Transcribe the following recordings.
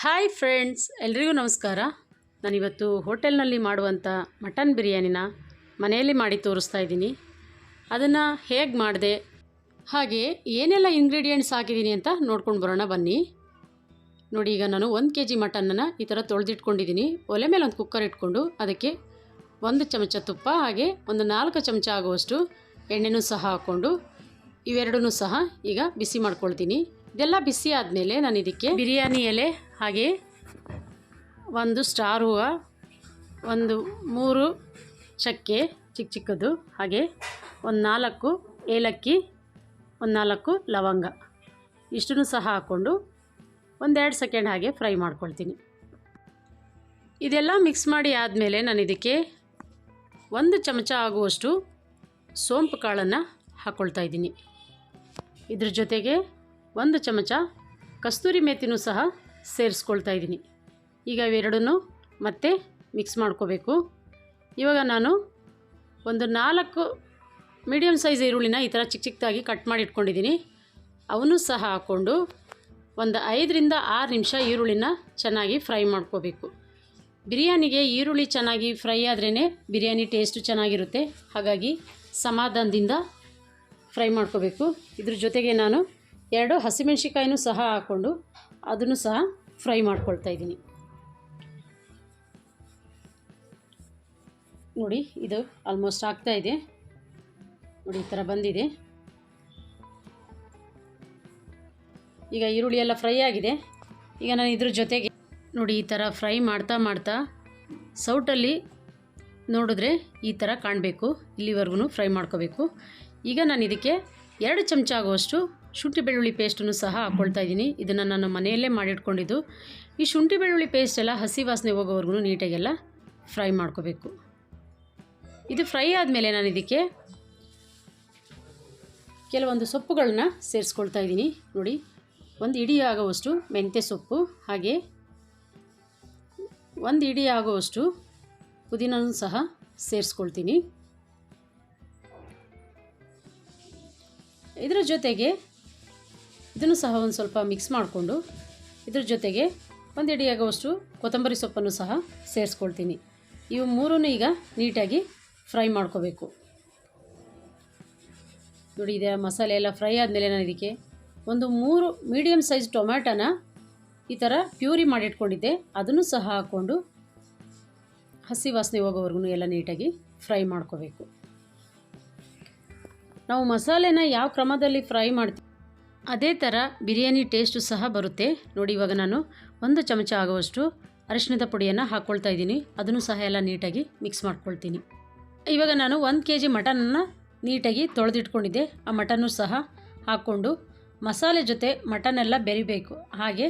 Hi friends, ಎಲ್ರಿಗೂ ನಮಸ್ಕಾರ. ನಾನಿವತ್ತು ಹೋಟೆಲ್ನಲ್ಲಿ ಮಾಡುವಂಥ ಮಟನ್ ಬಿರಿಯಾನಿನ ಮನೆಯಲ್ಲಿ ಮಾಡಿ ತೋರಿಸ್ತಾ ಇದ್ದೀನಿ. ಅದನ್ನು ಹೇಗೆ ಮಾಡಿದೆ, ಹಾಗೆ ಏನೆಲ್ಲ ಇಂಗ್ರೀಡಿಯೆಂಟ್ಸ್ ಹಾಕಿದ್ದೀನಿ ಅಂತ ನೋಡ್ಕೊಂಡು ಬರೋಣ, ಬನ್ನಿ. ನೋಡಿ, ಈಗ ನಾನು ಒಂದು ಕೆ ಜಿ ಮಟನನ್ನು ಈ ಥರ ತೊಳೆದಿಟ್ಕೊಂಡಿದ್ದೀನಿ. ಒಲೆ ಮೇಲೆ ಒಂದು ಕುಕ್ಕರ್ ಇಟ್ಕೊಂಡು ಅದಕ್ಕೆ ಒಂದು ಚಮಚ ತುಪ್ಪ ಹಾಗೆ ಒಂದು ನಾಲ್ಕು ಚಮಚ ಆಗುವಷ್ಟು ಎಣ್ಣೆನೂ ಸಹ ಹಾಕ್ಕೊಂಡು ಇವೆರಡೂ ಸಹ ಈಗ ಬಿಸಿ ಮಾಡ್ಕೊಳ್ತೀನಿ. ಇದೆಲ್ಲ ಬಿಸಿ ಆದಮೇಲೆ ನಾನು ಇದಕ್ಕೆ ಬಿರಿಯಾನಿ ಎಲೆ, ಹಾಗೆ ಒಂದು ಸ್ಟಾರ್ ಹೂವು, ಒಂದು ಮೂರು ಚಕ್ಕೆ ಚಿಕ್ಕ ಚಿಕ್ಕದು, ಹಾಗೆ ಒಂದು ನಾಲ್ಕು ಏಲಕ್ಕಿ, ಒಂದು ನಾಲ್ಕು ಲವಂಗ. ಇಷ್ಟನ್ನು ಸಹ ಹಾಕ್ಕೊಂಡು ಒಂದೆರಡು ಸೆಕೆಂಡ್ ಹಾಗೆ ಫ್ರೈ ಮಾಡ್ಕೊಳ್ತೀನಿ. ಇದೆಲ್ಲ ಮಿಕ್ಸ್ ಮಾಡಿ ಆದಮೇಲೆ ನಾನು ಇದಕ್ಕೆ ಒಂದು ಚಮಚ ಆಗುವಷ್ಟು ಸೋಂಪು ಕಾಳನ್ನು ಹಾಕ್ಕೊಳ್ತಾ ಇದ್ದೀನಿ. ಇದ್ರ ಜೊತೆಗೆ ಒಂದು ಚಮಚ ಕಸ್ತೂರಿ ಮೇಥಿನೂ ಸಹ ಸೇರಿಸ್ಕೊಳ್ತಾ ಇದ್ದೀನಿ. ಈಗ ಇವೆರಡನ್ನೂ ಮತ್ತೆ ಮಿಕ್ಸ್ ಮಾಡ್ಕೋಬೇಕು. ಇವಾಗ ನಾನು ಒಂದು ನಾಲ್ಕು ಮೀಡಿಯಮ್ ಸೈಜ್ ಈರುಳ್ಳಿನ ಈ ಥರ ಚಿಕ್ಕ ಚಿಕ್ಕದಾಗಿ ಕಟ್ ಮಾಡಿ ಇಟ್ಕೊಂಡಿದ್ದೀನಿ ಅವನ್ನೂ ಸಹ ಹಾಕ್ಕೊಂಡು ಒಂದು ಐದರಿಂದ ಆರು ನಿಮಿಷ ಈರುಳ್ಳಿನ ಚೆನ್ನಾಗಿ ಫ್ರೈ ಮಾಡ್ಕೋಬೇಕು. ಬಿರಿಯಾನಿಗೆ ಈರುಳ್ಳಿ ಚೆನ್ನಾಗಿ ಫ್ರೈ ಆದ್ರೇ ಬಿರಿಯಾನಿ ಟೇಸ್ಟು ಚೆನ್ನಾಗಿರುತ್ತೆ. ಹಾಗಾಗಿ ಸಮಾಧಾನದಿಂದ ಫ್ರೈ ಮಾಡ್ಕೋಬೇಕು. ಇದ್ರ ಜೊತೆಗೆ ನಾನು ಎರಡು ಹಸಿಮೆಣ್ಸಿಕಾಯಿನೂ ಸಹ ಹಾಕ್ಕೊಂಡು ಅದನ್ನು ಸಹ ಫ್ರೈ ಮಾಡ್ಕೊಳ್ತಾ ಇದ್ದೀನಿ. ನೋಡಿ, ಇದು ಆಲ್ಮೋಸ್ಟ್ ಆಗ್ತಾ ಇದೆ. ನೋಡಿ, ಈ ಥರ ಬಂದಿದೆ. ಈಗ ಈರುಳ್ಳಿ ಎಲ್ಲ ಫ್ರೈ ಆಗಿದೆ. ಈಗ ನಾನು ಇದ್ರ ಜೊತೆಗೆ ನೋಡಿ, ಈ ಥರ ಫ್ರೈ ಮಾಡ್ತಾ ಮಾಡ್ತಾ ಸೌಟಲ್ಲಿ ನೋಡಿದ್ರೆ ಈ ಥರ ಕಾಣಬೇಕು. ಇಲ್ಲಿವರೆಗೂ ಫ್ರೈ ಮಾಡ್ಕೋಬೇಕು. ಈಗ ನಾನು ಇದಕ್ಕೆ ಎರಡು ಚಮಚ ಆಗುವಷ್ಟು ಶುಂಠಿ ಬೆಳ್ಳುಳ್ಳಿ ಪೇಸ್ಟನ್ನು ಸಹ ಹಾಕ್ಕೊಳ್ತಾ ಇದ್ದೀನಿ. ಇದನ್ನು ನಾನು ಮನೆಯಲ್ಲೇ ಮಾಡಿಟ್ಕೊಂಡಿದ್ದು. ಈ ಶುಂಠಿ ಬೆಳ್ಳುಳ್ಳಿ ಪೇಸ್ಟ್ ಎಲ್ಲ ಹಸಿ ವಾಸನೆ ಹೋಗೋವರೆಗೂ ನೀಟಾಗೆಲ್ಲ ಫ್ರೈ ಮಾಡ್ಕೋಬೇಕು. ಇದು ಫ್ರೈ ಆದಮೇಲೆ ನಾನು ಇದಕ್ಕೆ ಕೆಲವೊಂದು ಸೊಪ್ಪುಗಳನ್ನ ಸೇರಿಸ್ಕೊಳ್ತಾ ಇದ್ದೀನಿ. ನೋಡಿ, ಒಂದು ಇಡೀ ಆಗುವಷ್ಟು ಮೆಂತ್ಯ ಸೊಪ್ಪು, ಹಾಗೆ ಒಂದು ಇಡಿ ಆಗುವಷ್ಟು ಪುದೀನೂ ಸಹ ಸೇರಿಸ್ಕೊಳ್ತೀನಿ. ಇದರ ಜೊತೆಗೆ ಇದನ್ನು ಸಹ ಒಂದು ಸ್ವಲ್ಪ ಮಿಕ್ಸ್ ಮಾಡಿಕೊಂಡು ಇದ್ರ ಜೊತೆಗೆ ಒಂದು ಎಡಿಯಾಗುವಷ್ಟು ಕೊತ್ತಂಬರಿ ಸೊಪ್ಪನ್ನು ಸಹ ಸೇರಿಸ್ಕೊಳ್ತೀನಿ. ಇವು ಮೂರನ್ನು ಈಗ ನೀಟಾಗಿ ಫ್ರೈ ಮಾಡ್ಕೋಬೇಕು. ನೋಡಿ ಇದೆ ಮಸಾಲೆ ಎಲ್ಲ ಫ್ರೈ ಆದಮೇಲೆ ನಾನು ಇದಕ್ಕೆ ಒಂದು ಮೂರು ಮೀಡಿಯಮ್ ಸೈಜ್ ಟೊಮ್ಯಾಟೋನ ಈ ಥರ ಪ್ಯೂರಿ ಮಾಡಿಟ್ಕೊಂಡಿದ್ದೆ. ಅದನ್ನು ಸಹ ಹಾಕ್ಕೊಂಡು ಹಸಿ ವಾಸನೆ ಹೋಗೋವರೆಗೂ ಎಲ್ಲ ನೀಟಾಗಿ ಫ್ರೈ ಮಾಡ್ಕೋಬೇಕು. ನಾವು ಮಸಾಲೆನ ಯಾವ ಕ್ರಮದಲ್ಲಿ ಫ್ರೈ ಮಾಡ್ತೀವಿ ಅದೇ ಥರ ಬಿರಿಯಾನಿ ಟೇಸ್ಟು ಸಹ ಬರುತ್ತೆ. ನೋಡಿ ಇವಾಗ ನಾನು ಒಂದು ಚಮಚ ಆಗುವಷ್ಟು ಅರಿಶಿಣದ ಪುಡಿಯನ್ನು ಹಾಕ್ಕೊಳ್ತಾ ಇದ್ದೀನಿ. ಅದನ್ನು ಸಹ ಎಲ್ಲ ನೀಟಾಗಿ ಮಿಕ್ಸ್ ಮಾಡ್ಕೊಳ್ತೀನಿ. ಇವಾಗ ನಾನು ಒಂದು ಕೆ ಜಿ ಮಟನನ್ನು ನೀಟಾಗಿ ತೊಳೆದಿಟ್ಕೊಂಡಿದ್ದೆ. ಆ ಮಟನ್ನು ಸಹ ಹಾಕ್ಕೊಂಡು ಮಸಾಲೆ ಜೊತೆ ಮಟನ್ ಎಲ್ಲ ಬೆರಿಬೇಕು. ಹಾಗೆ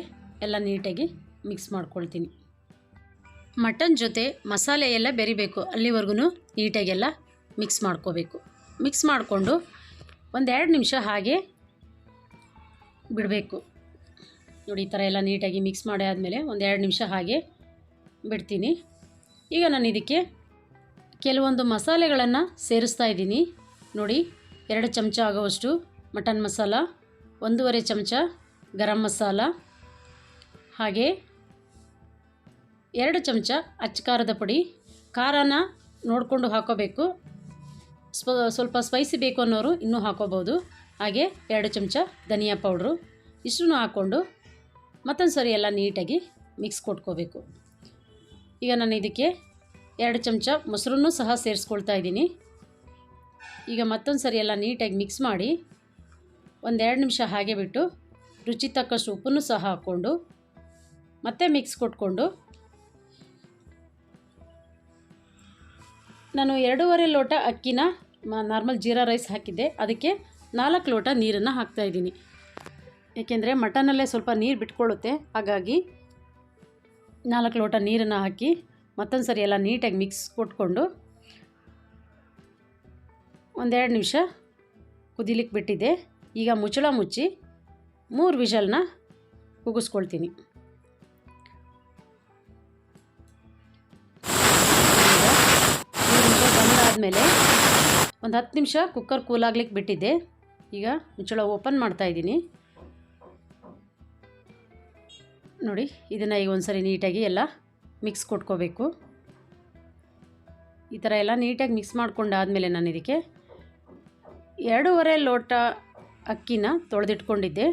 ಎಲ್ಲ ನೀಟಾಗಿ ಮಿಕ್ಸ್ ಮಾಡ್ಕೊಳ್ತೀನಿ. ಮಟನ್ ಜೊತೆ ಮಸಾಲೆ ಎಲ್ಲ ಬೆರಿಬೇಕು. ಅಲ್ಲಿವರೆಗೂ ನೀಟಾಗೆಲ್ಲ ಮಿಕ್ಸ್ ಮಾಡ್ಕೋಬೇಕು. ಮಿಕ್ಸ್ ಮಾಡಿಕೊಂಡು ಒಂದೆರಡು ನಿಮಿಷ ಹಾಗೆ ಬಿಡಬೇಕು. ನೋಡಿ, ಈ ಥರ ಎಲ್ಲ ನೀಟಾಗಿ ಮಿಕ್ಸ್ ಮಾಡಿ ಆದಮೇಲೆ ಒಂದು ಎರಡು ನಿಮಿಷ ಹಾಗೆ ಬಿಡ್ತೀನಿ. ಈಗ ನಾನು ಇದಕ್ಕೆ ಕೆಲವೊಂದು ಮಸಾಲೆಗಳನ್ನು ಸೇರಿಸ್ತಾ ಇದ್ದೀನಿ. ನೋಡಿ, ಎರಡು ಚಮಚ ಆಗುವಷ್ಟು ಮಟನ್ ಮಸಾಲ, ಒಂದೂವರೆ ಚಮಚ ಗರಂ ಮಸಾಲ, ಹಾಗೆ ಎರಡು ಚಮಚ ಅಚ್ಚ ಖಾರದ ಪುಡಿ. ಖಾರನ ನೋಡಿಕೊಂಡು ಹಾಕೋಬೇಕು. ಸ್ವ ಸ್ವಲ್ಪ ಸ್ಪೈಸಿ ಬೇಕು ಅನ್ನೋರು ಇನ್ನೂ ಹಾಕೋಬೋದು. ಹಾಗೆ ಎರಡು ಚಮಚ ಧನಿಯಾ ಪೌಡ್ರು ಇಷ್ಟನ್ನು ಹಾಕ್ಕೊಂಡು ಮತ್ತೊಂದು ಸರಿ ಎಲ್ಲ ನೀಟಾಗಿ ಮಿಕ್ಸ್ ಕೊಟ್ಕೋಬೇಕು. ಈಗ ನಾನು ಇದಕ್ಕೆ ಎರಡು ಚಮಚ ಮೊಸರನ್ನು ಸಹ ಸೇರಿಸ್ಕೊಳ್ತಾ ಇದ್ದೀನಿ. ಈಗ ಮತ್ತೊಂದು ಸರಿ ಎಲ್ಲ ನೀಟಾಗಿ ಮಿಕ್ಸ್ ಮಾಡಿ ಒಂದೆರಡು ನಿಮಿಷ ಹಾಗೆ ಬಿಟ್ಟು ರುಚಿ ತಕ್ಕಷ್ಟು ಉಪ್ಪನ್ನು ಸಹ ಹಾಕ್ಕೊಂಡು ಮತ್ತೆ ಮಿಕ್ಸ್ ಕೊಟ್ಕೊಂಡು ನಾನು ಎರಡೂವರೆ ಲೋಟ ಅಕ್ಕಿನ ನಾರ್ಮಲ್ ಜೀರಾ ರೈಸ್ ಹಾಕಿದ್ದೆ. ಅದಕ್ಕೆ ನಾಲ್ಕು ಲೋಟ ನೀರನ್ನು ಹಾಕ್ತಾಯಿದ್ದೀನಿ ಏಕೆಂದರೆ ಮಟನಲ್ಲೇ ಸ್ವಲ್ಪ ನೀರು ಬಿಟ್ಕೊಳ್ಳುತ್ತೆ. ಹಾಗಾಗಿ ನಾಲ್ಕು ಲೋಟ ನೀರನ್ನು ಹಾಕಿ ಮತ್ತೊಂದು ಸರಿ ಎಲ್ಲ ನೀಟಾಗಿ ಮಿಕ್ಸ್ ಕೊಟ್ಕೊಂಡು ಒಂದೆರಡು ನಿಮಿಷ ಕುದಿಲಿಕ್ಕೆ ಬಿಟ್ಟಿದ್ದೆ. ಈಗ ಮುಚ್ಚಳ ಮುಚ್ಚಿ ಮೂರು ವಿಷಲ್ನ ಕೂಗಿಸ್ಕೊಳ್ತೀನಿ ಬಂದಾದಮೇಲೆ ಒಂದು ಹತ್ತು ನಿಮಿಷ ಕುಕ್ಕರ್ ಕೂಲಾಗ್ಲಿಕ್ಕೆ ಬಿಟ್ಟಿದ್ದೆ. ಈಗ ಮುಚ್ಚಳ ಓಪನ್ ಮಾಡ್ತಾಯಿದ್ದೀನಿ ನೋಡಿ, ಇದನ್ನು ಈಗ ಒಂದ್ಸರಿ ನೀಟಾಗಿ ಎಲ್ಲ ಮಿಕ್ಸ್ ಕೊಟ್ಕೋಬೇಕು. ಈ ಥರ ಎಲ್ಲ ನೀಟಾಗಿ ಮಿಕ್ಸ್ ಮಾಡ್ಕೊಂಡಾದಮೇಲೆ ನಾನು ಇದಕ್ಕೆ ಎರಡೂವರೆ ಲೋಟ ಅಕ್ಕಿನ ತೊಳೆದಿಟ್ಕೊಂಡಿದ್ದೆ.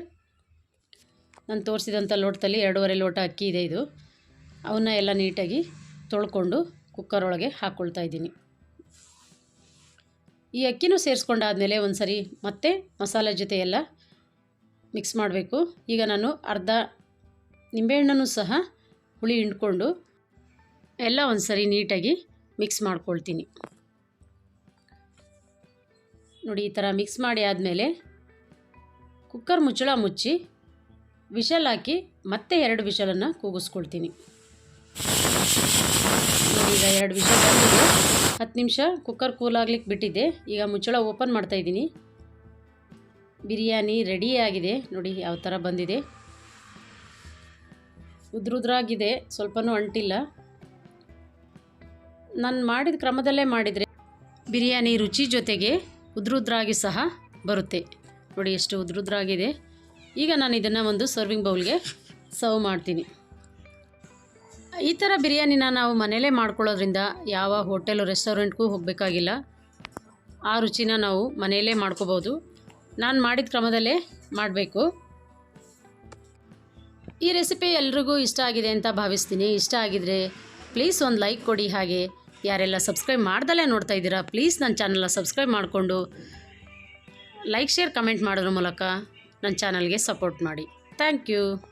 ನಾನು ತೋರಿಸಿದಂಥ ಲೋಟದಲ್ಲಿ ಎರಡೂವರೆ ಲೋಟ ಅಕ್ಕಿ ಇದೆ ಇದು. ಅವನ್ನ ಎಲ್ಲ ನೀಟಾಗಿ ತೊಳ್ಕೊಂಡು ಕುಕ್ಕರ್ ಒಳಗೆ ಹಾಕ್ಕೊಳ್ತಾ ಇದ್ದೀನಿ. ಈ ಅಕ್ಕಿನೂ ಸೇರಿಸ್ಕೊಂಡಾದಮೇಲೆ ಒಂದು ಸರಿ ಮತ್ತೆ ಮಸಾಲೆ ಜೊತೆ ಎಲ್ಲ ಮಿಕ್ಸ್ ಮಾಡಬೇಕು. ಈಗ ನಾನು ಅರ್ಧ ನಿಂಬೆಹಣ್ಣನ್ನು ಸಹ ಹುಳಿ ಹಿಂಡ್ಕೊಂಡು ಎಲ್ಲ ಒಂದು ಸರಿ ನೀಟಾಗಿ ಮಿಕ್ಸ್ ಮಾಡ್ಕೊಳ್ತೀನಿ. ನೋಡಿ, ಈ ಥರ ಮಿಕ್ಸ್ ಮಾಡಿ ಆದಮೇಲೆ ಕುಕ್ಕರ್ ಮುಚ್ಚಳ ಮುಚ್ಚಿ ವಿಷಲ್ ಹಾಕಿ ಮತ್ತೆ ಎರಡು ವಿಷಲನ್ನು ಕೂಗಿಸ್ಕೊಳ್ತೀನಿ. ನೋಡಿ, ಈಗ ಎರಡು ವಿಷಲ್ ಬಂದಿದೆ. ಹತ್ತು ನಿಮಿಷ ಕುಕ್ಕರ್ ಕೂಲಾಗ್ಲಿಕ್ಕೆ ಬಿಟ್ಟಿದ್ದೆ. ಈಗ ಮುಚ್ಚಳ ಓಪನ್ ಮಾಡ್ತಾ ಇದ್ದೀನಿ. ಬಿರಿಯಾನಿ ರೆಡಿ ಆಗಿದೆ. ನೋಡಿ ಯಾವ ಥರ ಬಂದಿದೆ. ಉದ್ರುದ್ರಾಗಿದೆ, ಸ್ವಲ್ಪನೂ ಅಂಟಿಲ್ಲ. ನಾನು ಮಾಡಿದ ಕ್ರಮದಲ್ಲೇ ಮಾಡಿದರೆ ಬಿರಿಯಾನಿ ರುಚಿ ಜೊತೆಗೆ ಉದ್ರುದ್ರಾಗಿ ಸಹ ಬರುತ್ತೆ. ನೋಡಿ ಎಷ್ಟು ಉದ್ರುದ್ರಾಗಿದೆ. ಈಗ ನಾನು ಇದನ್ನು ಒಂದು ಸರ್ವಿಂಗ್ ಬೌಲ್ಗೆ ಸರ್ವ್ ಮಾಡ್ತೀನಿ. ಈ ಥರ ಬಿರಿಯಾನಿನ ನಾವು ಮನೇಲೇ ಮಾಡ್ಕೊಳ್ಳೋದ್ರಿಂದ ಯಾವ ಹೋಟೆಲು ರೆಸ್ಟೋರೆಂಟ್ಗೂ ಹೋಗಬೇಕಾಗಿಲ್ಲ. ಆ ರುಚಿನ ನಾವು ಮನೆಯಲ್ಲೇ ಮಾಡ್ಕೋಬೋದು. ನಾನು ಮಾಡಿದ ಕ್ರಮದಲ್ಲೇ ಮಾಡಬೇಕು. ಈ ರೆಸಿಪಿ ಎಲ್ರಿಗೂ ಇಷ್ಟ ಆಗಿದೆ ಅಂತ ಭಾವಿಸ್ತೀನಿ. ಇಷ್ಟ ಆಗಿದರೆ ಪ್ಲೀಸ್ ಒಂದು ಲೈಕ್ ಕೊಡಿ. ಹಾಗೆ ಯಾರೆಲ್ಲ ಸಬ್ಸ್ಕ್ರೈಬ್ ಮಾಡ್ದಲೇ ನೋಡ್ತಾ ಇದ್ದೀರಾ ಪ್ಲೀಸ್ ನನ್ನ ಚಾನಲ್ನ ಸಬ್ಸ್ಕ್ರೈಬ್ ಮಾಡಿಕೊಂಡು ಲೈಕ್ ಶೇರ್ ಕಮೆಂಟ್ ಮಾಡೋದ್ರ ಮೂಲಕ ನನ್ನ ಚಾನಲ್ಗೆ ಸಪೋರ್ಟ್ ಮಾಡಿ. Thank you